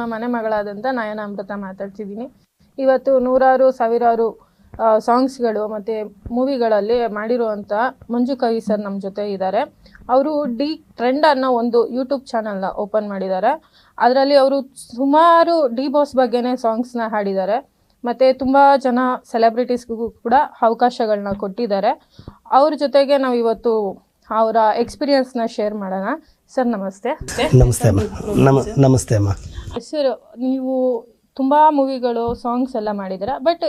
ನಿಮ್ಮ ಮನೆ ಮಗಳಾದಂಥ ನಯನ ಅಮೃತ ಮಾತಾಡ್ತಿದ್ದೀನಿ. ಇವತ್ತು ನೂರಾರು, ಸಾವಿರಾರು ಸಾಂಗ್ಸ್ಗಳು ಮತ್ತು ಮೂವಿಗಳಲ್ಲಿ ಮಾಡಿರುವಂಥ ಮಂಜು ಕವಿ ಸರ್ ನಮ್ಮ ಜೊತೆ ಇದ್ದಾರೆ. ಅವರು ಡಿ ಟ್ರೆಂಡ್ ಅನ್ನೋ ಒಂದು ಯೂಟ್ಯೂಬ್ ಚಾನಲ್ನ ಓಪನ್ ಮಾಡಿದ್ದಾರೆ. ಅದರಲ್ಲಿ ಅವರು ಸುಮಾರು ಡಿ ಬಾಸ್ ಬಗ್ಗೆನೇ ಸಾಂಗ್ಸ್ನ ಹಾಡಿದ್ದಾರೆ. ಮತ್ತು ತುಂಬ ಜನ ಸೆಲೆಬ್ರಿಟೀಸ್ಗೂ ಕೂಡ ಅವಕಾಶಗಳನ್ನ ಕೊಟ್ಟಿದ್ದಾರೆ. ಅವ್ರ ಜೊತೆಗೆ ನಾವು ಇವತ್ತು ಅವರ ಎಕ್ಸ್ಪೀರಿಯನ್ಸ್ನ ಶೇರ್ ಮಾಡೋಣ. ಸರ್, ನಮಸ್ತೆ. ನಮಸ್ತೆ ಅಮ್ಮ. ನಮ ನಮಸ್ತೆ ಅಮ್ಮ. ಸರ್, ನೀವು ತುಂಬ ಮೂವಿಗಳು ಸಾಂಗ್ಸ್ ಎಲ್ಲ ಮಾಡಿದ್ದೀರಾ? ಬಟ್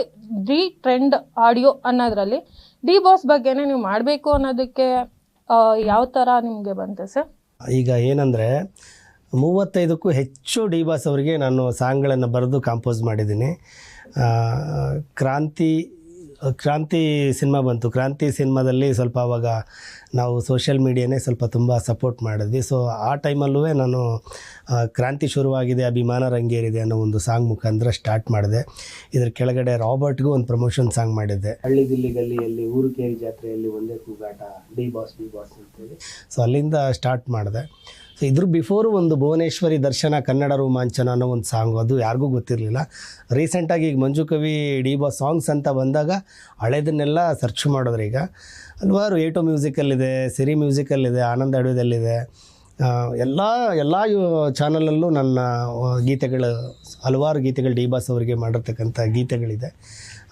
ದಿ ಟ್ರೆಂಡ್ ಆಡಿಯೋ ಅನ್ನೋದ್ರಲ್ಲಿ ಡಿ ಬಾಸ್ ಬಗ್ಗೆನೇ ನೀವು ಮಾಡಬೇಕು ಅನ್ನೋದಕ್ಕೆ ಯಾವ ಥರ ನಿಮಗೆ ಬಂತು ಸರ್? ಈಗ ಏನಂದರೆ, ಮೂವತ್ತೈದಕ್ಕೂ ಹೆಚ್ಚು ಡಿ ಬಾಸ್ ಅವರಿಗೆ ನಾನು ಸಾಂಗ್ಗಳನ್ನು ಬರೆದು ಕಾಂಪೋಸ್ ಮಾಡಿದ್ದೀನಿ. ಕ್ರಾಂತಿ ಕ್ರಾಂತಿ ಸಿನಿಮಾ ಬಂತು. ಕ್ರಾಂತಿ ಸಿನಿಮಾದಲ್ಲಿ ಸ್ವಲ್ಪ ಅವಾಗ ನಾವು ಸೋಷಿಯಲ್ ಮೀಡಿಯಾನೇ ಸ್ವಲ್ಪ ತುಂಬ ಸಪೋರ್ಟ್ ಮಾಡಿದ್ವಿ. ಸೊ ಆ ಟೈಮಲ್ಲೂ ನಾನು ಕ್ರಾಂತಿ ಶುರುವಾಗಿದೆ ಅಭಿಮಾನ ರಂಗೇರಿದೆ ಅನ್ನೋ ಒಂದು ಸಾಂಗ್ ಮುಖಾಂತರ ಸ್ಟಾರ್ಟ್ ಮಾಡಿದೆ. ಇದರ ಕೆಳಗಡೆ ರಾಬರ್ಟ್ಗೂ ಒಂದು ಪ್ರಮೋಷನ್ ಸಾಂಗ್ ಮಾಡಿದ್ದೆ. ಹಳ್ಳಿ ದಿಲ್ಲಿ ಗಲ್ಲಿಯಲ್ಲಿ ಊರು ಕೇರಿ ಜಾತ್ರೆಯಲ್ಲಿ ಒಂದೇ ಕೂಗಾಟ ಡಿ ಬಾಸ್ ಡಿ ಬಾಸ್ ಅಂತೇಳಿ. ಸೊ ಅಲ್ಲಿಂದ ಸ್ಟಾರ್ಟ್ ಮಾಡಿದೆ. ಇದ್ರ ಬಿಫೋರು ಒಂದು ಭುವನೇಶ್ವರಿ ದರ್ಶನ ಕನ್ನಡ ರೋಮಾಂಚನ ಅನ್ನೋ ಒಂದು ಸಾಂಗು ಅದು ಯಾರಿಗೂ ಗೊತ್ತಿರಲಿಲ್ಲ. ರೀಸೆಂಟಾಗಿ ಈಗ ಮಂಜು ಕವಿ ಡಿ ಬಾ ಸಾಂಗ್ಸ್ ಅಂತ ಬಂದಾಗ ಹಳೇದನ್ನೆಲ್ಲ ಸರ್ಚ್ ಮಾಡಿದ್ರೆ ಈಗ. ಹಲವಾರು ಏಟೋ ಮ್ಯೂಸಿಕಲ್ಲಿದೆ ಸಿರಿ ಮ್ಯೂಸಿಕಲ್ಲಿದೆ ಆನಂದ ಅಡುವುದಲ್ಲಿದೆ ಎಲ್ಲ ಎಲ್ಲ ಚಾನಲಲ್ಲೂ ನನ್ನ ಗೀತೆಗಳು, ಹಲವಾರು ಗೀತೆಗಳು ಡಿ ಬಾಸ್ ಅವರಿಗೆ ಮಾಡಿರ್ತಕ್ಕಂಥ ಗೀತೆಗಳಿದೆ.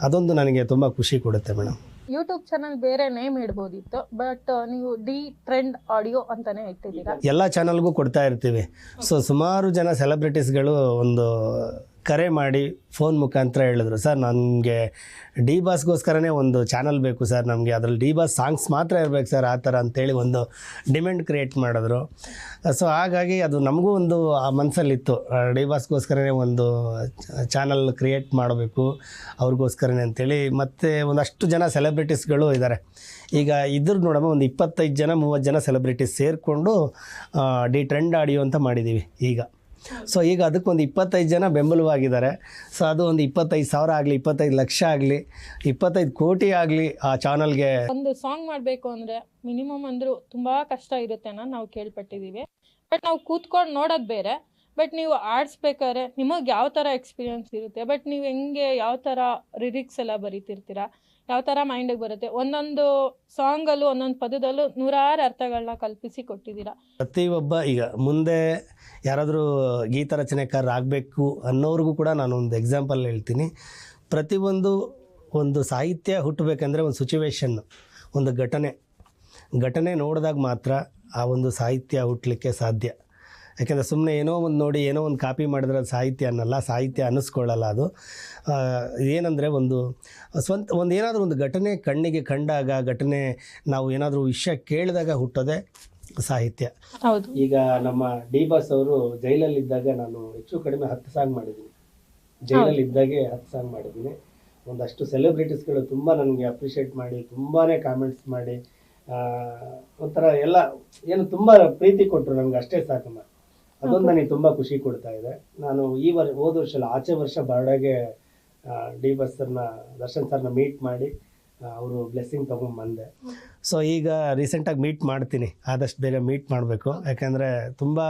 ಅದೊಂದು ನನಗೆ ತುಂಬ ಖುಷಿ ಕೊಡುತ್ತೆ ಮೇಡಮ್. ಯೂಟ್ಯೂಬ್ ಚಾನಲ್ ಬೇರೆ ನೇಮ್ ಇಡ್ಬೋದಿತ್ತು ಬಟ್ ನೀವು ಡಿ ಟ್ರೆಂಡ್ ಆಡಿಯೋ ಅಂತಾನೆ ಇಟ್ಟಿದ್ದೀರಾ. ಎಲ್ಲ ಚಾನಲ್ಗೂ ಕೊಡ್ತಾ ಇರ್ತೀವಿ. ಸೊ ಸುಮಾರು ಜನ ಸೆಲೆಬ್ರಿಟೀಸ್ಗಳು ಒಂದು ಕರೆ ಮಾಡಿ ಫೋನ್ ಮುಖಾಂತರ ಹೇಳಿದ್ರು. ಸರ್, ನನಗೆ ಡಿ ಬಾಸ್ಗೋಸ್ಕರನೇ ಒಂದು ಚಾನಲ್ ಬೇಕು ಸರ್, ನಮಗೆ ಅದರಲ್ಲಿ ಡಿ ಬಾಸ್ ಸಾಂಗ್ಸ್ ಮಾತ್ರ ಇರಬೇಕು ಸರ್, ಆ ಥರ ಅಂತೇಳಿ ಒಂದು ಡಿಮ್ಯಾಂಡ್ ಕ್ರಿಯೇಟ್ ಮಾಡಿದ್ರು. ಸೊ, ಹಾಗಾಗಿ ಅದು ನಮಗೂ ಒಂದು, ಆ ಮನಸ್ಸಲ್ಲಿತ್ತು ಡಿ ಬಾಸ್ಗೋಸ್ಕರನೇ ಒಂದು ಚಾನಲ್ ಕ್ರಿಯೇಟ್ ಮಾಡಬೇಕು ಅವ್ರಿಗೋಸ್ಕರನೇ ಅಂತೇಳಿ. ಮತ್ತು ಒಂದಷ್ಟು ಜನ ಸೆಲೆಬ್ರಿಟೀಸ್ಗಳು ಇದ್ದಾರೆ. ಈಗ ಇದ್ರ ನೋಡಮ್ಮ ಒಂದು ಇಪ್ಪತ್ತೈದು ಜನ ಮೂವತ್ತು ಜನ ಸೆಲೆಬ್ರಿಟೀಸ್ ಸೇರಿಕೊಂಡು ಡಿ ಟ್ರೆಂಡ್ ಆಡಿಯೋ ಅಂತ ಮಾಡಿದ್ದೀವಿ ಈಗ. ಸೊ ಈಗ ಅದಕ್ಕೊಂದು ಇಪ್ಪತ್ತೈದು ಜನ ಬೆಂಬಲವಾಗಿದ್ದಾರೆ. ಸೊ ಅದು ಒಂದು ಇಪ್ಪತ್ತೈದು ಸಾವಿರ ಆಗಲಿ ಇಪ್ಪತ್ತೈದು ಲಕ್ಷ ಆಗಲಿ ಇಪ್ಪತ್ತೈದು ಕೋಟಿ ಆಗಲಿ ಆ ಚಾನಲ್ಗೆ. ಒಂದು ಸಾಂಗ್ ಮಾಡಬೇಕು ಅಂದರೆ ಮಿನಿಮಮ್ ಅಂದರೂ ತುಂಬ ಕಷ್ಟ ಇರುತ್ತೆ ಅನ್ನೋದು ನಾವು ಕೇಳ್ಪಟ್ಟಿದ್ದೀವಿ. ಬಟ್ ನಾವು ಕೂತ್ಕೊಂಡು ನೋಡೋದು ಬೇರೆ. ಬಟ್ ನೀವು ಆಡಿಸ್ಬೇಕಾದ್ರೆ ನಿಮಗೆ ಯಾವ ಥರ ಎಕ್ಸ್ಪೀರಿಯನ್ಸ್ ಇರುತ್ತೆ? ಬಟ್ ನೀವು ಹೆಂಗೆ ಯಾವ ಥರ ರಿರಿಕ್ಸ್ ಎಲ್ಲ ಬರೀತಿರ್ತೀರಾ? ಯಾವ ಥರ ಮೈಂಡಿಗೆ ಬರುತ್ತೆ? ಒಂದೊಂದು ಸಾಂಗಲ್ಲೂ ಒಂದೊಂದು ಪದದಲ್ಲೂ ನೂರಾರು ಅರ್ಥಗಳನ್ನ ಕಲ್ಪಿಸಿ ಕೊಟ್ಟಿದ್ದೀರಾ. ಪ್ರತಿಯೊಬ್ಬ ಈಗ ಮುಂದೆ ಯಾರಾದರೂ ಗೀತ ರಚನೆಕಾರರಾಗಬೇಕು ಅನ್ನೋರಿಗೂ ಕೂಡ ನಾನು ಒಂದು ಎಕ್ಸಾಂಪಲ್ ಹೇಳ್ತೀನಿ. ಪ್ರತಿಯೊಂದು ಒಂದು ಸಾಹಿತ್ಯ ಹುಟ್ಟಬೇಕಂದ್ರೆ ಒಂದು ಸಿಚುವೇಶನ್ನು ಒಂದು ಘಟನೆ. ಘಟನೆ ನೋಡಿದಾಗ ಮಾತ್ರ ಆ ಒಂದು ಸಾಹಿತ್ಯ ಹುಟ್ಟಲಿಕ್ಕೆ ಸಾಧ್ಯ. ಯಾಕೆಂದರೆ ಸುಮ್ಮನೆ ಏನೋ ಒಂದು ನೋಡಿ, ಏನೋ ಒಂದು ಕಾಪಿ ಮಾಡಿದ್ರೆ ಅದು ಸಾಹಿತ್ಯ ಅನ್ನಲ್ಲ, ಸಾಹಿತ್ಯ ಅನ್ನಿಸ್ಕೊಳ್ಳಲ್ಲ ಅದು. ಏನಂದರೆ ಒಂದು, ಸ್ವಂತ, ಒಂದು ಏನಾದರೂ ಒಂದು ಘಟನೆ ಕಣ್ಣಿಗೆ ಕಂಡಾಗ, ಘಟನೆ ನಾವು ಏನಾದರೂ ವಿಷಯ ಕೇಳಿದಾಗ ಹುಟ್ಟೋದೇ ಸಾಹಿತ್ಯ. ಹೌದು. ಈಗ ನಮ್ಮ ಡಿ ಬಾಸ್ ಅವರು ಜೈಲಲ್ಲಿ ಇದ್ದಾಗ ನಾನು ಹೆಚ್ಚು ಕಡಿಮೆ ಹತ್ತು ಸಾಂಗ್ ಮಾಡಿದ್ದೀನಿ. ಜೈಲಲ್ಲಿ ಇದ್ದಾಗೆ ಹತ್ತು ಸಾಂಗ್ ಮಾಡಿದ್ದೀನಿ. ಒಂದಷ್ಟು ಸೆಲೆಬ್ರಿಟೀಸ್ಗಳು ತುಂಬ ನನಗೆ ಅಪ್ರಿಷಿಯೇಟ್ ಮಾಡಿ ತುಂಬಾ ಕಾಮೆಂಟ್ಸ್ ಮಾಡಿ ಆ, ಒಂಥರ ಎಲ್ಲ ಏನು ತುಂಬ ಪ್ರೀತಿ ಕೊಟ್ಟರು ನನಗೆ ಅಷ್ಟೇ ಸಾಕಮ್ಮ. ಅದೊಂದು ನನಗೆ ತುಂಬ ಖುಷಿ ಕೊಡ್ತಾ ಇದೆ. ನಾನು ಈ ವರ್ಷ ಹೋದ ವರ್ಷ ಆಚೆ ವರ್ಷ ಬರ್ಡೇಗೆ ಡಿ ಬಾಸ್ ಸರ್ನ ದರ್ಶನ್ ಸರ್ನ ಮೀಟ್ ಮಾಡಿ ಅವರು ಬ್ಲೆಸ್ಸಿಂಗ್ ತೊಗೊಂಬಂದೆ ಸೊ ಈಗ ರೀಸೆಂಟಾಗಿ ಮೀಟ್ ಮಾಡ್ತೀನಿ. ಆದಷ್ಟು ಬೇಗ ಮೀಟ್ ಮಾಡಬೇಕು. ಯಾಕೆಂದರೆ ತುಂಬ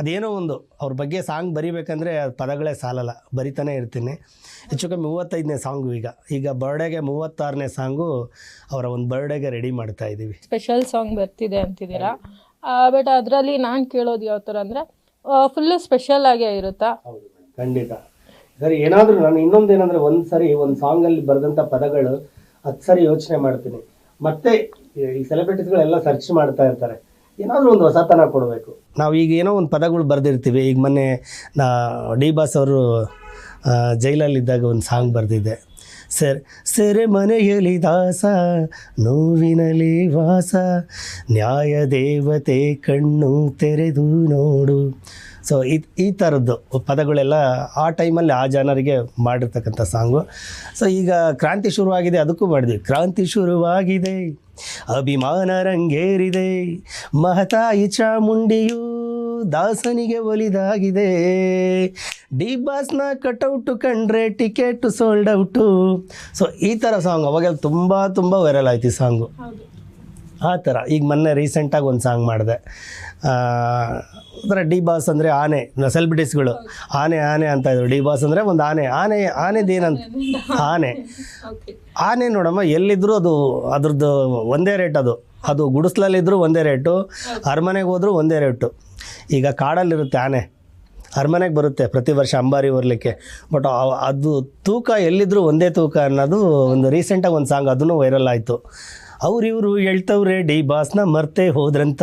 ಅದೇನೋ ಒಂದು ಅವ್ರ ಬಗ್ಗೆ ಸಾಂಗ್ ಬರಿಬೇಕಂದ್ರೆ ಅದು ಪದಗಳೇ ಸಾಲಲ್ಲ. ಬರಿತಾನೆ ಇರ್ತೀನಿ. ಹೆಚ್ಚು ಕಮ್ಮಿ ಮೂವತ್ತೈದನೇ ಸಾಂಗು ಈಗ. ಈಗ ಬರ್ಡೇಗೆ ಮೂವತ್ತಾರನೇ ಸಾಂಗು ಅವರ ಒಂದು ಬರ್ಡೇಗೆ ರೆಡಿ ಮಾಡ್ತಾ ಇದ್ದೀವಿ ಸ್ಪೆಷಲ್ ಸಾಂಗ್ ಬರ್ತಿದೆ ಅಂತಿದ್ದೀರಾ? ಬಟ್ ಅದರಲ್ಲಿ ನಾನು ಕೇಳೋದು ಯಾವ ಥರ ಅಂದರೆ ಫುಲ್ಲು ಸ್ಪೆಷಲ್ ಆಗೇ ಇರುತ್ತಾ? ಖಂಡಿತ. ಸರಿ ಏನಾದರೂ ನಾನು ಇನ್ನೊಂದು ಏನಂದರೆ ಒಂದು ಸರಿ ಒಂದು ಸಾಂಗಲ್ಲಿ ಬರೆದಂಥ ಪದಗಳು ಹತ್ತು ಸರಿ ಯೋಚನೆ ಮಾಡ್ತೀನಿ. ಮತ್ತೆ ಈ ಸೆಲೆಬ್ರಿಟೀಸ್ಗಳೆಲ್ಲ ಸರ್ಚ್ ಮಾಡ್ತಾ ಇರ್ತಾರೆ. ಏನಾದರೂ ಒಂದು ಹೊಸತನ ಕೊಡಬೇಕು. ನಾವು ಈಗ ಏನೋ ಒಂದು ಪದಗಳು ಬರೆದಿರ್ತೀವಿ. ಈಗ ಮೊನ್ನೆ ನಾ ಡಿ ಬಾಸ್ ಅವರು ಜೈಲಲ್ಲಿದ್ದಾಗ ಒಂದು ಸಾಂಗ್ ಬರೆದಿದ್ದೆ ಸರ್, ಸೆರೆ ಮನೆಯಲ್ಲಿ ದಾಸ, ನೋವಿನಲ್ಲಿ ವಾಸ, ನ್ಯಾಯ ದೇವತೆ ಕಣ್ಣು ತೆರೆದು ನೋಡು. ಸೊ ಈ ಈ ಥರದ್ದು ಪದಗಳೆಲ್ಲ ಆ ಟೈಮಲ್ಲಿ ಆ ಜನರಿಗೆ ಮಾಡಿರ್ತಕ್ಕಂಥ ಸಾಂಗು. ಸೊ ಈಗ ಕ್ರಾಂತಿ ಶುರುವಾಗಿದೆ ಅದಕ್ಕೂ ಮಾಡಿದ್ವಿ. ಕ್ರಾಂತಿ ಶುರುವಾಗಿದೆ ಅಭಿಮಾನ ರಂಗೇರಿದೆ ಮಹತಾಯಿ ಚಾಮುಂಡಿಯು ದಾಸನಿಗೆ ಒಲಿದಾಗಿದೆ. ಡಿ ಬಾಸ್ನ ಕಟೌಟು ಕಂಡ್ರೆ ಟಿಕೆಟ್ ಸೋಲ್ಡ್ ಔಟು ಸೊ ಈ ಥರ ಸಾಂಗ್ ಅವಾಗೆಲ್ಲ ತುಂಬ ತುಂಬ ವೈರಲ್ ಆಯ್ತು ಈ ಸಾಂಗು. ಆ ಥರ ಈಗ ಮೊನ್ನೆ ರೀಸೆಂಟಾಗಿ ಒಂದು ಸಾಂಗ್ ಮಾಡಿದೆ. ಅಂದರೆ ಡಿ ಬಾಸ್ ಅಂದರೆ ಆನೆ ಸೆಲೆಬ್ರಿಟೀಸ್ಗಳು ಆನೆ ಆನೆ ಅಂತ ಇದ್ರು. ಡಿ ಬಾಸ್ ಅಂದರೆ ಒಂದು ಆನೆ. ಆನೆ ಆನೆದೇನಂತ ಆನೆ. ಆನೆ ನೋಡಮ್ಮ ಎಲ್ಲಿದ್ದರೂ ಅದು ಅದ್ರದ್ದು ಒಂದೇ ರೇಟ್ ಅದು. ಅದು ಗುಡಿಸ್ಲಲ್ಲಿದ್ದರೂ ಒಂದೇ ರೇಟು, ಅರಮನೆಗೆ ಹೋದರೂ ಒಂದೇ ರೇಟು. ಈಗ ಕಾಡಲ್ಲಿರುತ್ತೆ ಆನೆ. ಅರಮನೆಗೆ ಬರುತ್ತೆ ಪ್ರತಿ ವರ್ಷ ಅಂಬಾರಿ ಬರಲಿಕ್ಕೆ. ಬಟ್ ಅದು ತೂಕ ಎಲ್ಲಿದ್ದರೂ ಒಂದೇ ತೂಕ ಅನ್ನೋದು ಒಂದು ರೀಸೆಂಟಾಗಿ ಒಂದು ಸಾಂಗ್ ಅದನ್ನು ವೈರಲ್ ಆಯಿತು. ಅವ್ರು ಇವರು ಹೇಳ್ತವ್ರೆ ಡಿ ಬಾಸ್ನ ಮರ್ತೆ ಹೋದ್ರಂತ.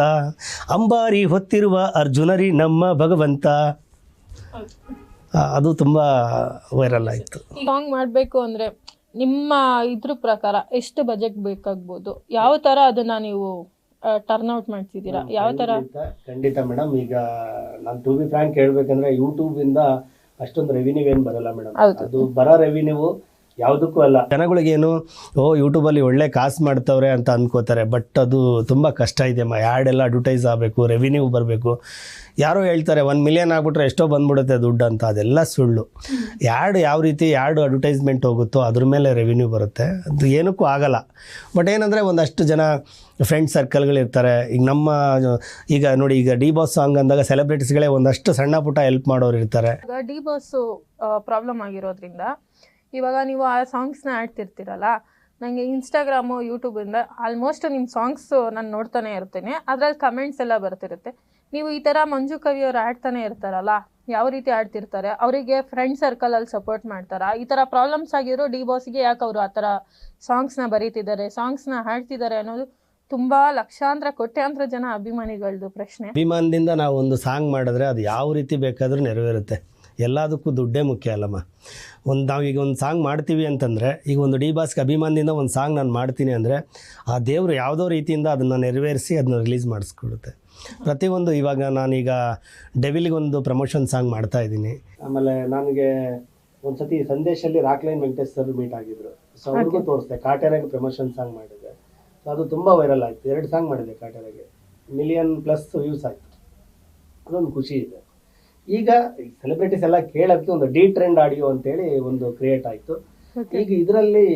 ಅಂಬಾರಿ ಹೊತ್ತಿರುವ ಅರ್ಜುನರಿ ನಮ್ಮ ಭಗವಂತ. ಅದು ತುಂಬ ವೈರಲ್ ಆಯಿತು. ಸಾಂಗ್ ಮಾಡಬೇಕು ಅಂದರೆ ನಿಮ್ಮ ಇದ್ರ ಪ್ರಕಾರ ಎಷ್ಟು ಬಜೆಟ್ ಬೇಕಾಗ್ಬೋದು? ಯಾವ ಥರ ಅದನ್ನು ನೀವು ಟರ್ನ್ ಔಟ್ ಮಾಡ್ತಿದ್ದೀರಾ? ಯಾವ ಥರ ಖಂಡಿತ ಖಂಡಿತ ಮೇಡಮ್ ಈಗ ನಾನು ಟು ಬಿ ಫ್ರ್ಯಾಂಕ್ ಹೇಳ್ಬೇಕಂದ್ರೆ ಯೂಟ್ಯೂಬಿಂದ ಅಷ್ಟೊಂದು ರೆವಿನ್ಯೂ ಏನು ಬರಲ್ಲ ಮೇಡಮ್ ಅದು ಬರೋ ರೆವಿನ್ಯೂ ಯಾವುದಕ್ಕೂ ಅಲ್ಲ. ಜನಗಳಿಗೇನು ಓ ಯೂಟ್ಯೂಬಲ್ಲಿ ಒಳ್ಳೆ ಕಾಸು ಮಾಡ್ತವ್ರೆ ಅಂತ ಅಂದ್ಕೋತಾರೆ ಬಟ್ ಅದು ತುಂಬ ಕಷ್ಟ ಇದೆ ಅಮ್ಮ ಆ್ಯಡ್ ಎಲ್ಲ ಅಡ್ವರ್ಟೈಸ್ ಆಗಬೇಕು ರೆವಿನ್ಯೂ ಬರಬೇಕು. ಯಾರೋ ಹೇಳ್ತಾರೆ ಒಂದು ಮಿಲಿಯನ್ ಆಗ್ಬಿಟ್ರೆ ಎಷ್ಟೋ ಬಂದ್ಬಿಡುತ್ತೆ ದುಡ್ಡು ಅಂತ. ಅದೆಲ್ಲ ಸುಳ್ಳು. ಯಾಡ್ ಯಾವ ರೀತಿ ಯಾಡ್ ಅಡ್ವರ್ಟೈಸ್ಮೆಂಟ್ ಹೋಗುತ್ತೋ ಅದ್ರ ಮೇಲೆ ರೆವಿನ್ಯೂ ಬರುತ್ತೆ. ಅದು ಏನಕ್ಕೂ ಆಗಲ್ಲ. ಬಟ್ ಏನಂದರೆ ಒಂದಷ್ಟು ಜನ ಫ್ರೆಂಡ್ ಸರ್ಕಲ್ಗಳಿರ್ತಾರೆ ಈಗ ನಮ್ಮ ಈಗ ನೋಡಿ ಈಗ ಡಿ ಬಾಸ್ ಸಾಂಗ್ ಅಂದಾಗ ಸೆಲೆಬ್ರಿಟೀಸ್ಗಳೇ ಒಂದಷ್ಟು ಸಣ್ಣ ಪುಟ್ಟ ಹೆಲ್ಪ್ ಮಾಡೋರು ಇರ್ತಾರೆ. ಡಿ ಬಾಸ್ ಪ್ರಾಬ್ಲಮ್ ಆಗಿರೋದ್ರಿಂದ ಇವಾಗ ನೀವು ಆ ಸಾಂಗ್ಸ್ನ ಆಡ್ತಿರ್ತೀರಲ್ಲ ನನಗೆ ಇನ್ಸ್ಟಾಗ್ರಾಮು ಯೂಟ್ಯೂಬಿಂದ ಆಲ್ಮೋಸ್ಟ್ ನಿಮ್ಮ ಸಾಂಗ್ಸು ನಾನು ನೋಡ್ತಾನೆ ಇರ್ತೇನೆ. ಅದ್ರಲ್ಲಿ ಕಮೆಂಟ್ಸ್ ಎಲ್ಲ ಬರ್ತಿರುತ್ತೆ. ನೀವು ಈ ಥರ ಮಂಜು ಕವಿಯವರು ಆಡ್ತಾನೆ ಇರ್ತಾರಲ್ಲ, ಯಾವ ರೀತಿ ಆಡ್ತಿರ್ತಾರೆ? ಅವರಿಗೆ ಫ್ರೆಂಡ್ ಸರ್ಕಲಲ್ಲಿ ಸಪೋರ್ಟ್ ಮಾಡ್ತಾರಾ? ಈ ಥರ ಪ್ರಾಬ್ಲಮ್ಸ್ ಆಗಿರೋ ಡಿ ಬಾಸ್ಗೆ ಯಾಕೆ ಅವರು ಆ ಥರ ಸಾಂಗ್ಸ್ನ ಬರೀತಿದ್ದಾರೆ? ಸಾಂಗ್ಸ್ನ ಹಾಡ್ತಿದ್ದಾರೆ ಅನ್ನೋದು ತುಂಬ ಲಕ್ಷಾಂತರ, ಕೋಟ್ಯಾಂತರ ಜನ ಅಭಿಮಾನಿಗಳದ್ದು ಪ್ರಶ್ನೆ. ಅಭಿಮಾನದಿಂದ ನಾವು ಒಂದು ಸಾಂಗ್ ಮಾಡಿದ್ರೆ ಅದು ಯಾವ ರೀತಿ ಬೇಕಾದರೂ ನೆರವೇರುತ್ತೆ. ಎಲ್ಲದಕ್ಕೂ ದುಡ್ಡೇ ಮುಖ್ಯ ಅಲ್ಲಮ್ಮ. ಒಂದು ನಾವು ಈಗ ಒಂದು ಸಾಂಗ್ ಮಾಡ್ತೀವಿ ಅಂತಂದರೆ ಈಗ ಒಂದು ಡಿ ಬಾಸ್ಗೆ ಅಭಿಮಾನದಿಂದ ಒಂದು ಸಾಂಗ್ ನಾನು ಮಾಡ್ತೀನಿ ಅಂದರೆ ಆ ದೇವರು ಯಾವುದೋ ರೀತಿಯಿಂದ ಅದನ್ನು ನೆರವೇರಿಸಿ ಅದನ್ನ ರಿಲೀಸ್ ಮಾಡಿಸ್ಕೊಡುತ್ತೆ. ಪ್ರತಿಯೊಂದು ಇವಾಗ ನಾನೀಗ ಡೆವಿಲಿಗೊಂದು ಒಂದು ಪ್ರಮೋಷನ್ ಸಾಂಗ್ ಮಾಡ್ತಾ ಇದ್ದೀನಿ. ಆಮೇಲೆ ನನಗೆ ಒಂದು ಸತಿ ಸಂದೇಶಲ್ಲಿ ರಾಕ್ಲೈನ್ ವೆಂಕಟೇಶ್ ಸರ್ ಮೀಟ್ ಆಗಿದ್ರು. ಸೊ ಅವ್ರಿಗೆ ತೋರಿಸ್ದೆ ಕಾಟೆರಾಗೆ ಪ್ರಮೋಷನ್ ಸಾಂಗ್ ಮಾಡಿದೆ. ಸೊ ಅದು ತುಂಬ ವೈರಲ್ ಆಯಿತು. ಎರಡು ಸಾಂಗ್ ಮಾಡಿದೆ ಕಾಟೇರಾಗೆ. ಮಿಲಿಯನ್ ಪ್ಲಸ್ ವ್ಯೂಸ್ ಆಯಿತು. ಅದೊಂದು ಖುಷಿ ಇದೆ. ಈಗ ಸೆಲೆಬ್ರಿಟೀಸ್ ಎಲ್ಲ ಕೇಳೋಕ್ಕೆ ಒಂದು ಡಿ ಟ್ರೆಂಡ್ ಆಡಿಯೋ ಅಂತೇಳಿ ಒಂದು ಕ್ರಿಯೇಟ್ ಆಯಿತು. ಈಗ ಇದರಲ್ಲಿ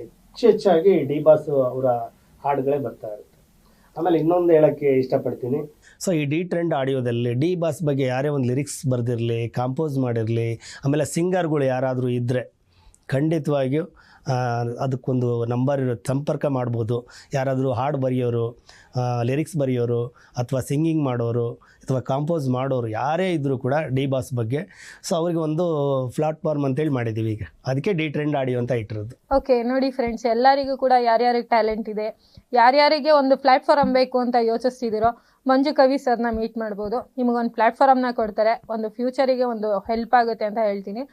ಹೆಚ್ಚು ಹೆಚ್ಚಾಗಿ ಡಿ ಬಾಸ್ ಅವರ ಹಾಡುಗಳೇ ಬರ್ತಾ ಇರುತ್ತೆ. ಆಮೇಲೆ ಇನ್ನೊಂದು ಹೇಳೋಕ್ಕೆ ಇಷ್ಟಪಡ್ತೀನಿ. ಸೊ ಈ ಡಿ ಟ್ರೆಂಡ್ ಆಡಿಯೋದಲ್ಲಿ ಡಿ ಬಾಸ್ ಬಗ್ಗೆ ಯಾರೇ ಒಂದು ಲಿರಿಕ್ಸ್ ಬರೆದಿರಲಿ ಕಾಂಪೋಸ್ ಮಾಡಿರಲಿ ಆಮೇಲೆ ಸಿಂಗರ್ಗಳು ಯಾರಾದರೂ ಇದ್ದರೆ ಖಂಡಿತವಾಗಿಯೂ ಅದಕ್ಕೊಂದು ನಂಬರ್ ಸಂಪರ್ಕ ಮಾಡ್ಬೋದು. ಯಾರಾದರೂ ಹಾಡು ಬರೆಯೋರು ಲಿರಿಕ್ಸ್ ಬರೆಯೋರು, ಅಥವಾ ಸಿಂಗಿಂಗ್ ಮಾಡೋರು, ಅಥವಾ ಕಾಂಪೋಸ್ ಮಾಡೋರು, ಯಾರೇ ಇದ್ದರೂ ಕೂಡ ಡಿ ಬಾಸ್ ಬಗ್ಗೆ. ಸೊ ಅವ್ರಿಗೆ ಒಂದು ಪ್ಲಾಟ್ಫಾರ್ಮ್ ಅಂತೇಳಿ ಮಾಡಿದ್ದೀವಿ ಈಗ. ಅದಕ್ಕೆ ಡಿ ಟ್ರೆಂಡ್ ಆಡಿಯೋ ಅಂತ ಇಟ್ಟಿರೋದು. ಓಕೆ ನೋಡಿ ಫ್ರೆಂಡ್ಸ್ ಎಲ್ಲರಿಗೂ ಕೂಡ ಯಾರ್ಯಾರಿಗೆ ಟ್ಯಾಲೆಂಟ್ ಇದೆ, ಯಾರ್ಯಾರಿಗೆ ಒಂದು ಪ್ಲಾಟ್ಫಾರ್ಮ್ ಬೇಕು ಅಂತ ಯೋಚಿಸ್ತಿದ್ದೀರೋ, ಮಂಜು ಕವಿ ಸರ್ನ ಮೀಟ್ ಮಾಡ್ಬೋದು. ನಿಮಗೊಂದು ಪ್ಲಾಟ್ಫಾರ್ಮ್ನ ಕೊಡ್ತಾರೆ. ಒಂದು ಫ್ಯೂಚರಿಗೆ ಒಂದು ಹೆಲ್ಪ್ ಆಗುತ್ತೆ ಅಂತ ಹೇಳ್ತೀನಿ.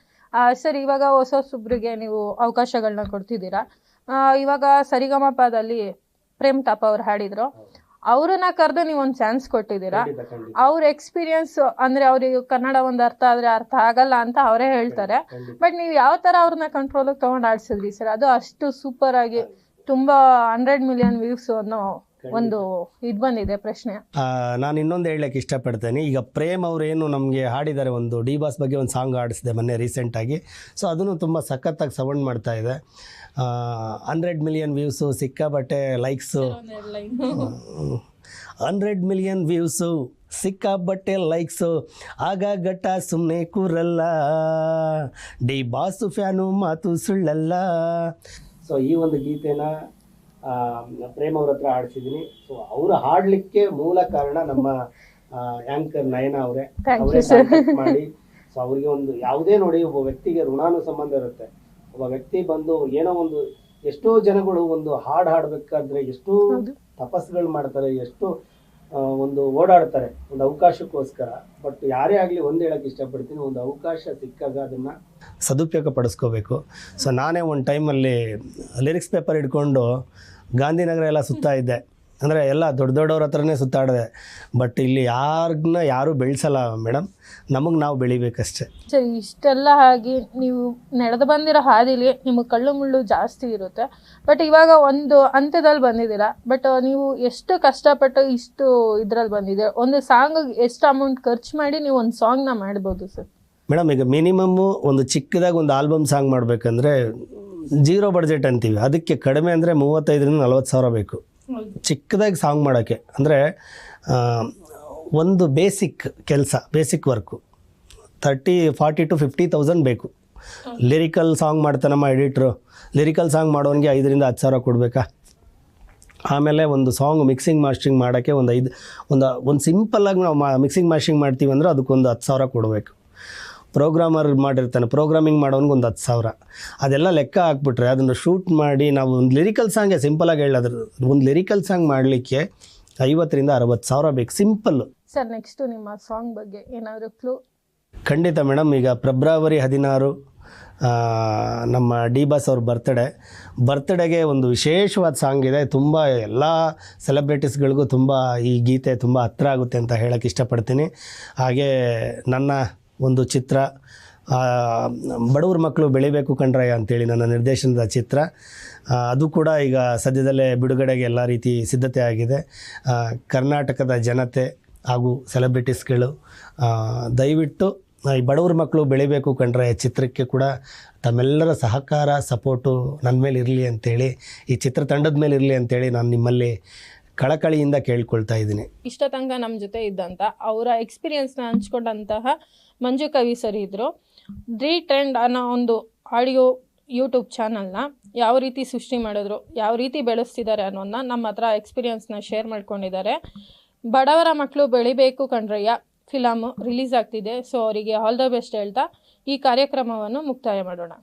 ಸರ್ ಇವಾಗ ಹೊಸ ಹೊಸೊಬ್ರಿಗೆ ನೀವು ಅವಕಾಶಗಳನ್ನ ಕೊಡ್ತಿದ್ದೀರಾ? ಇವಾಗ ಸರಿಗಮಪದಲ್ಲಿ ಪ್ರೇಮ್ ತಾಪ ಅವ್ರು ಹಾಡಿದ್ರು. ಅವ್ರನ್ನ ಕರೆದು ನೀವು ಒಂದು ಚಾನ್ಸ್ ಕೊಟ್ಟಿದ್ದೀರಾ? ಅವ್ರ ಎಕ್ಸ್ಪೀರಿಯನ್ಸ್ ಅಂದ್ರೆ ಅವ್ರಿಗೆ ಕನ್ನಡ ಒಂದು ಅರ್ಥ ಆದ್ರೆ ಅರ್ಥ ಆಗಲ್ಲ ಅಂತ ಅವರೇ ಹೇಳ್ತಾರೆ. ಬಟ್ ನೀವು ಯಾವ ತರ ಅವ್ರನ್ನ ಕಂಟ್ರೋಲ್ ತಗೊಂಡು ಆಡ್ಸಿದ್ರಿ ಸರ್? ಅದು ಅಷ್ಟು ಸೂಪರ್ ಆಗಿ ತುಂಬಾ ಹಂಡ್ರೆಡ್ ಮಿಲಿಯನ್ ವ್ಯೂಸ್ ಅನ್ನೋ ಒಂದು ಇದು ಬಂದಿದೆ ಪ್ರಶ್ನೆ. ನಾನು ಇನ್ನೊಂದು ಹೇಳಕ್ಕೆ ಇಷ್ಟಪಡ್ತೇನೆ. ಈಗ ಪ್ರೇಮ್ ಅವರೇನು ನಮಗೆ ಹಾಡಿದ್ದಾರೆ ಒಂದು ಡಿ ಬಾಸ್ ಬಗ್ಗೆ ಒಂದು ಸಾಂಗ್ ಆಡಿಸಿದೆ ಮೊನ್ನೆ ರೀಸೆಂಟಾಗಿ ಸೊ ಅದನ್ನು ತುಂಬ ಸಖತ್ತಾಗಿ ಸೌಂಡ್ ಮಾಡ್ತಾ ಇದೆ. ಹಂಡ್ರೆಡ್ ಮಿಲಿಯನ್ ವ್ಯೂಸು ಸಿಕ್ಕಾಬಟ್ಟೆ ಲೈಕ್ಸು ಹಂಡ್ರೆಡ್ ಮಿಲಿಯನ್ ವ್ಯೂಸು ಸಿಕ್ಕಾಬಟ್ಟೆ ಲೈಕ್ಸು ಆಗ ಘಟ್ಟ ಸುಮ್ಮನೆ ಕೂರಲ್ಲ. ಡಿ ಬಾಸು ಫ್ಯಾನು ಮಾತು ಸುಳ್ಳಲ್ಲ. ಸೊ ಈ ಒಂದು ಗೀತೆನ ಪ್ರೇಮ್ ಅವ್ರ ಹತ್ರ ಹಾಡಿಸಿದ್ದೀನಿ ಸೊ ಅವ್ರು ಹಾಡ್ಲಿಕ್ಕೆ ಮೂಲ ಕಾರಣ ನಮ್ಮ ಆಂಕರ್ ನಯನ ಅವರೇ. ಅವರೇ ಮಾಡಿ. ಸೊ ಅವ್ರಿಗೆ ಒಂದು ಯಾವುದೇ ನೋಡಿ ಒಬ್ಬ ವ್ಯಕ್ತಿಗೆ ಋಣಾನು ಸಂಬಂಧ ಇರುತ್ತೆ. ಒಬ್ಬ ವ್ಯಕ್ತಿ ಬಂದು ಏನೋ ಒಂದು ಎಷ್ಟೋ ಜನಗಳು ಒಂದು ಹಾಡು ಹಾಡಬೇಕಾದ್ರೆ ಎಷ್ಟೋ. ತಪಸ್ಸುಗಳು ಮಾಡ್ತಾರೆ ಎಷ್ಟು ಒಂದು ಓಡಾಡ್ತಾರೆ. ಒಂದು ಅವಕಾಶಕ್ಕೋಸ್ಕರ. ಬಟ್ ಯಾರೇ ಆಗಲಿ ಒಂದು ಹೇಳಕ್ಕೆ ಇಷ್ಟಪಡ್ತೀನಿ. ಒಂದು ಅವಕಾಶ ಸಿಕ್ಕಾಗ ಅದನ್ನು ಸದುಪಯೋಗ ಪಡಿಸ್ಕೋಬೇಕು. ಸೊ ನಾನೇ ಒಂದು ಟೈಮಲ್ಲಿ ಲಿರಿಕ್ಸ್ ಪೇಪರ್ ಹಿಡ್ಕೊಂಡು ಗಾಂಧಿನಗರ ಎಲ್ಲ ಸುತ್ತಾ ಇದ್ದೆ. ಅಂದರೆ ಎಲ್ಲ ದೊಡ್ಡ ದೊಡ್ಡವ್ರ ಹತ್ರನೇ ಸುತ್ತಾಡಿದೆ. ಬಟ್ ಇಲ್ಲಿ ಯಾರನ್ನ ಯಾರೂ ಬೆಳೆಸಲ್ಲ ಮೇಡಮ್ ನಮಗೆ ನಾವು ಬೆಳಿಬೇಕಷ್ಟೆ. ಸರಿ ಇಷ್ಟೆಲ್ಲ ಆಗಿ ನೀವು ನಡೆದು ಬಂದಿರೋ ಹಾದಿಲಿ ನಿಮಗೆ ಕಳ್ಳು ಮುಳ್ಳು ಜಾಸ್ತಿ ಇರುತ್ತೆ. ಬಟ್ ಇವಾಗ ಒಂದು ಅಂತ್ಯದಲ್ಲಿ ಬಂದಿದ್ದೀರಾ. ಬಟ್ ನೀವು ಎಷ್ಟು ಕಷ್ಟಪಟ್ಟು ಇಷ್ಟು ಇದ್ರಲ್ಲಿ ಬಂದಿದೆ ಒಂದು ಸಾಂಗ್ ಎಷ್ಟು ಅಮೌಂಟ್ ಖರ್ಚು ಮಾಡಿ ನೀವು ಒಂದು ಸಾಂಗ್ನ ಮಾಡ್ಬೋದು ಸರ್? ಮೇಡಮ್ ಈಗ ಮಿನಿಮಮ್ಮು ಒಂದು ಚಿಕ್ಕದಾಗಿ ಒಂದು ಆಲ್ಬಮ್ ಸಾಂಗ್ ಮಾಡಬೇಕಂದ್ರೆ ಜೀರೋ ಬಡ್ಜೆಟ್ ಅಂತೀವಿ. ಅದಕ್ಕೆ ಕಡಿಮೆ ಅಂದರೆ ಮೂವತ್ತೈದರಿಂದ ನಲ್ವತ್ತು ಸಾವಿರ ಬೇಕು. ಚಿಕ್ಕದಾಗಿ ಸಾಂಗ್ ಮಾಡೋಕ್ಕೆ. ಅಂದರೆ ಒಂದು ಬೇಸಿಕ್ ಕೆಲಸ basic work thirty forty to fifty thousand ಬೇಕು. ಲಿರಿಕಲ್ ಸಾಂಗ್ ಮಾಡ್ತಾನಮ್ಮ ಎಡಿಟ್ರು ಲಿರಿಕಲ್ ಸಾಂಗ್ ಮಾಡೋನಿಗೆ ಐದರಿಂದ ಹತ್ತು ಸಾವಿರ ಕೊಡಬೇಕಾ? ಆಮೇಲೆ ಒಂದು ಸಾಂಗ್ ಮಿಕ್ಸಿಂಗ್ ಮಾಸ್ಟ್ರಿಂಗ್ ಮಾಡೋಕ್ಕೆ ಒಂದು ಐದು ಒಂದು ಒಂದು ಸಿಂಪಲ್ಲಾಗಿ ನಾವು ಮಾ ಮಿಕ್ಸಿಂಗ್ ಮಾಸ್ಟ್ರಿಂಗ್ ಮಾಡ್ತೀವಿ ಅಂದರೆ ಅದಕ್ಕೊಂದು ಹತ್ತು ಸಾವಿರ ಕೊಡಬೇಕು. ಪ್ರೋಗ್ರಾಮರ್ ಮಾಡಿರ್ತಾನೆ ಪ್ರೋಗ್ರಾಮಿಂಗ್ ಮಾಡೋನ್ಗೆ ಒಂದು ಹತ್ತು ಸಾವಿರ. ಅದೆಲ್ಲ ಲೆಕ್ಕ ಹಾಕ್ಬಿಟ್ರೆ ಅದನ್ನು ಶೂಟ್ ಮಾಡಿ ನಾವು ಒಂದು ಲಿರಿಕಲ್ ಸಾಂಗೇ ಸಿಂಪಲಾಗಿ ಹೇಳೋದ್ರ ಒಂದು ಲಿರಿಕಲ್ ಸಾಂಗ್ ಮಾಡಲಿಕ್ಕೆ ಐವತ್ತರಿಂದ ಅರವತ್ತು ಸಾವಿರ ಬೇಕು ಸಿಂಪಲ್ಲು ಸರ್ ನೆಕ್ಸ್ಟು ನಿಮ್ಮ ಸಾಂಗ್ ಬಗ್ಗೆ ಏನಾದರೂ ಕ್ಲೂ ಖಂಡಿತ ಮೇಡಮ್ ಈಗ ಫೆಬ್ರವರಿ ಹದಿನಾರು ನಮ್ಮ ಡಿ ಬಾಸ್ ಅವ್ರ ಬರ್ತ್ಡೇ ಬರ್ತ್ಡೇಗೆ ಒಂದು ವಿಶೇಷವಾದ ಸಾಂಗ್ ಇದೆ ತುಂಬ ಎಲ್ಲ ಸೆಲೆಬ್ರಿಟೀಸ್ಗಳಿಗೂ ತುಂಬ ಈ ಗೀತೆ ತುಂಬ ಹತ್ರ ಆಗುತ್ತೆ ಅಂತ ಹೇಳೋಕ್ಕೆ ಇಷ್ಟಪಡ್ತೀನಿ. ಹಾಗೆ ನನ್ನ ಒಂದು ಚಿತ್ರ ಬಡವ್ರ ಮಕ್ಕಳು ಬೆಳಿಬೇಕು ಕಣ್ರಯ್ಯ ಅಂತೇಳಿ ನನ್ನ ನಿರ್ದೇಶನದ ಚಿತ್ರ. ಅದು ಕೂಡ ಈಗ ಸದ್ಯದಲ್ಲೇ ಬಿಡುಗಡೆಗೆ ಎಲ್ಲ ರೀತಿ ಸಿದ್ಧತೆ ಆಗಿದೆ. ಕರ್ನಾಟಕದ ಜನತೆ ಹಾಗೂ ಸೆಲೆಬ್ರಿಟೀಸ್ಗಳು ದಯವಿಟ್ಟು ಈ ಬಡವ್ರ ಮಕ್ಕಳು ಬೆಳಿಬೇಕು ಕಂಡ್ರೆ ಚಿತ್ರಕ್ಕೆ ಕೂಡ ತಮ್ಮೆಲ್ಲರ ಸಹಕಾರ, ಸಪೋರ್ಟು ನನ್ನ ಮೇಲೆ ಇರಲಿ ಅಂತೇಳಿ, ಈ ಚಿತ್ರತಂಡದ ಮೇಲೆ ಇರಲಿ ಅಂತೇಳಿ ನಾನು ನಿಮ್ಮಲ್ಲಿ ಕಳಕಳಿಯಿಂದ ಕೇಳ್ಕೊಳ್ತಾ ಇದ್ದೀನಿ. ಇಷ್ಟ ತಂಗ ನಮ್ಮ ಜೊತೆ ಇದ್ದಂತ ಅವರ ಎಕ್ಸ್ಪೀರಿಯನ್ಸ್ನ ಹಂಚ್ಕೊಂಡಂತಹ ಮಂಜು ಕವಿ ಸರ್ ಇದ್ದರು ಡ್ರೀ ಟ್ರೆಂಡ್ ಅನ್ನೋ ಒಂದು ಆಡಿಯೋ ಯೂಟ್ಯೂಬ್ ಚಾನಲ್ನ ಯಾವ ರೀತಿ ಸೃಷ್ಟಿ ಮಾಡಿದ್ರು, ಯಾವ ರೀತಿ ಬೆಳೆಸ್ತಿದ್ದಾರೆ ಅನ್ನೋದನ್ನ ನಮ್ಮ ಹತ್ರ ಎಕ್ಸ್ಪೀರಿಯನ್ಸ್ನ ಶೇರ್ ಮಾಡ್ಕೊಂಡಿದ್ದಾರೆ. ಬಡವರ ಮಕ್ಕಳು ಬೆಳಿಬೇಕು ಕಣ್ರಯ್ಯ ಫಿಲಮ್ ರಿಲೀಸ್ ಆಗ್ತಿದೆ. ಸೊ ಅವರಿಗೆ ಆಲ್ ದ ಬೆಸ್ಟ್ ಹೇಳ್ತಾ ಈ ಕಾರ್ಯಕ್ರಮವನ್ನು ಮುಕ್ತಾಯ ಮಾಡೋಣ.